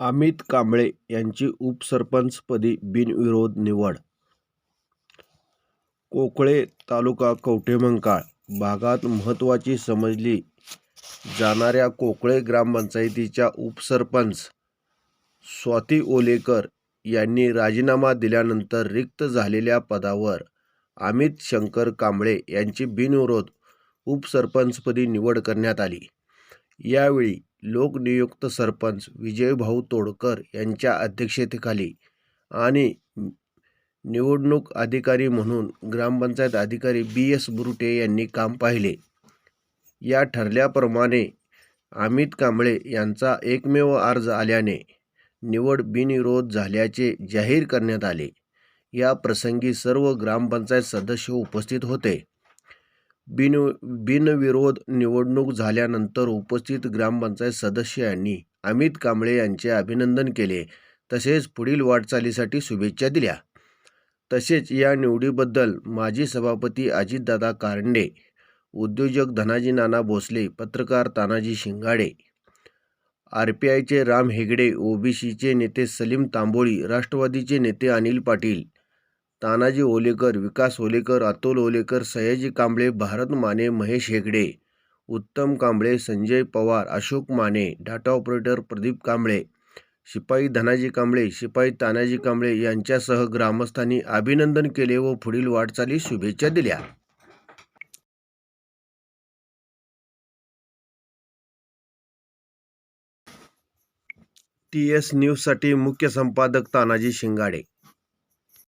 अमित कांबळे यांची उपसरपंचपदी बिनविरोध निवड. कोकळे तालुका कवठेमंकाळ भागात महत्त्वाची समजली जाणाऱ्या कोकळे ग्रामपंचायतीच्या उपसरपंच स्वाती ओलेकर यांनी राजीनामा दिल्यानंतर रिक्त झालेल्या पदावर अमित शंकर कांबळे यांची बिनविरोध उपसरपंचपदी निवड करण्यात आली. यावेळी लोकनियुक्त सरपंच विजयभाऊ तोडकर यांच्या अध्यक्षतेखाली आणि निवडणूक अधिकारी म्हणून ग्रामपंचायत अधिकारी बी एस बुरुटे यांनी काम पाहिले. या ठरल्याप्रमाणे अमित कांबळे यांचा एकमेव अर्ज आल्याने निवड बिनविरोध झाल्याचे जाहीर करण्यात आले. या प्रसंगी सर्व ग्रामपंचायत सदस्य उपस्थित होते. बिन बिनविरोध निवडणूक झाल्यानंतर उपस्थित ग्रामपंचायत सदस्यांनी अमित कांबळे यांचे अभिनंदन केले. तसेच पुढील वाटचालीसाठी शुभेच्छा दिल्या. तसेच या निवडीबद्दल माजी सभापती अजितदादा कारंडे उद्योजक धनाजी नाना भोसले पत्रकार तानाजी शिंगाडे आर पी आयचे राम हेगडे ओबीसीचे नेते सलीम तांबोळी राष्ट्रवादीचे नेते अनिल पाटील तानाजी ओलेकर विकास ओलेकर अतुल ओलेकर सयाजी कांबळे भारत माने महेश हेगडे उत्तम कांबळे संजय पवार अशोक माने डाटा ऑपरेटर प्रदीप कांबळे शिपाई धनाजी कांबळे शिपाई तानाजी कांबळे यांच्यासह ग्रामस्थांनी अभिनंदन केले व पुढील वाटचाली शुभेच्छा दिल्या. टी एस न्यूजसाठी मुख्य संपादक तानाजी शिंगाडे.